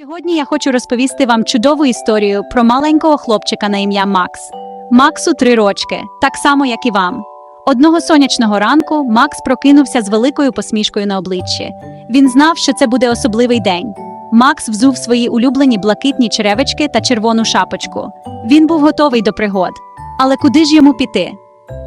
Сьогодні я хочу розповісти вам чудову історію про маленького хлопчика на ім'я Макс. Максу три рочки, так само, як і вам. Одного сонячного ранку Макс прокинувся з великою посмішкою на обличчі. Він знав, що це буде особливий день. Макс взув свої улюблені блакитні черевички та червону шапочку. Він був готовий до пригод. Але куди ж йому піти?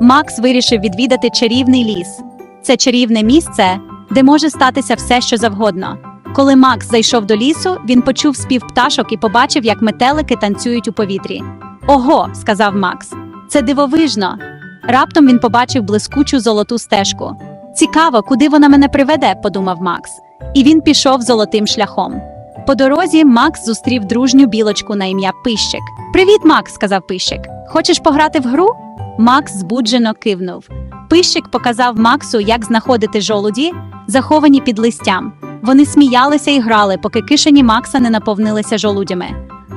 Макс вирішив відвідати чарівний ліс. Це чарівне місце, де може статися все, що завгодно. Коли Макс зайшов до лісу, він почув спів пташок і побачив, як метелики танцюють у повітрі. Ого, сказав Макс, це дивовижно. Раптом він побачив блискучу золоту стежку. Цікаво, куди вона мене приведе, подумав Макс. І він пішов золотим шляхом. По дорозі Макс зустрів дружню білочку на ім'я Пищик. Привіт, Макс, сказав Пищик. Хочеш пограти в гру? Макс збуджено кивнув. Пищик показав Максу, як знаходити жолуді, заховані під листям. Вони сміялися і грали, поки кишені Макса не наповнилися жолудями.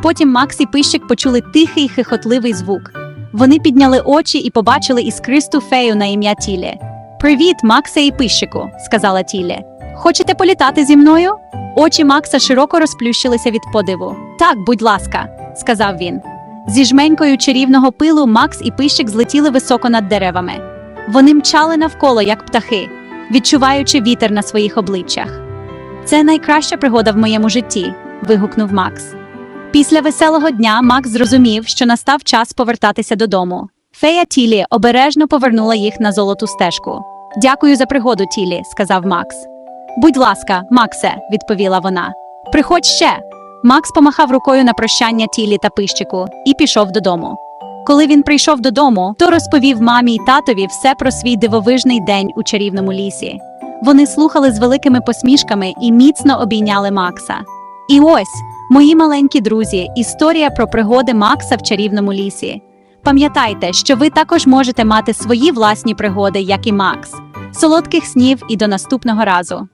Потім Макс і Пищик почули тихий хихотливий звук. Вони підняли очі і побачили іскристу фею на ім'я Тілі. Привіт, Максе і Пищику, сказала Тілі. Хочете політати зі мною? Очі Макса широко розплющилися від подиву. Так, будь ласка, сказав він. Зі жменькою чарівного пилу Макс і Пищик злетіли високо над деревами. Вони мчали навколо, як птахи, відчуваючи вітер на своїх обличчях. Це найкраща пригода в моєму житті. вигукнув Макс. Після веселого дня Макс зрозумів, що настав час повертатися додому. Фея Тілі обережно повернула їх на золоту стежку. Дякую за пригоду, Тілі, сказав Макс. Будь ласка, Максе, відповіла вона. Приходь ще. Макс помахав рукою на прощання тілі та пищику і пішов додому. Коли він прийшов додому, то розповів мамі й татові все про свій дивовижний день у чарівному лісі. Вони слухали з великими посмішками і міцно обійняли Макса. І ось, мої маленькі друзі, історія про пригоди Макса в чарівному лісі. Пам'ятайте, що ви також можете мати свої власні пригоди, як і Макс. Солодких снів і до наступного разу.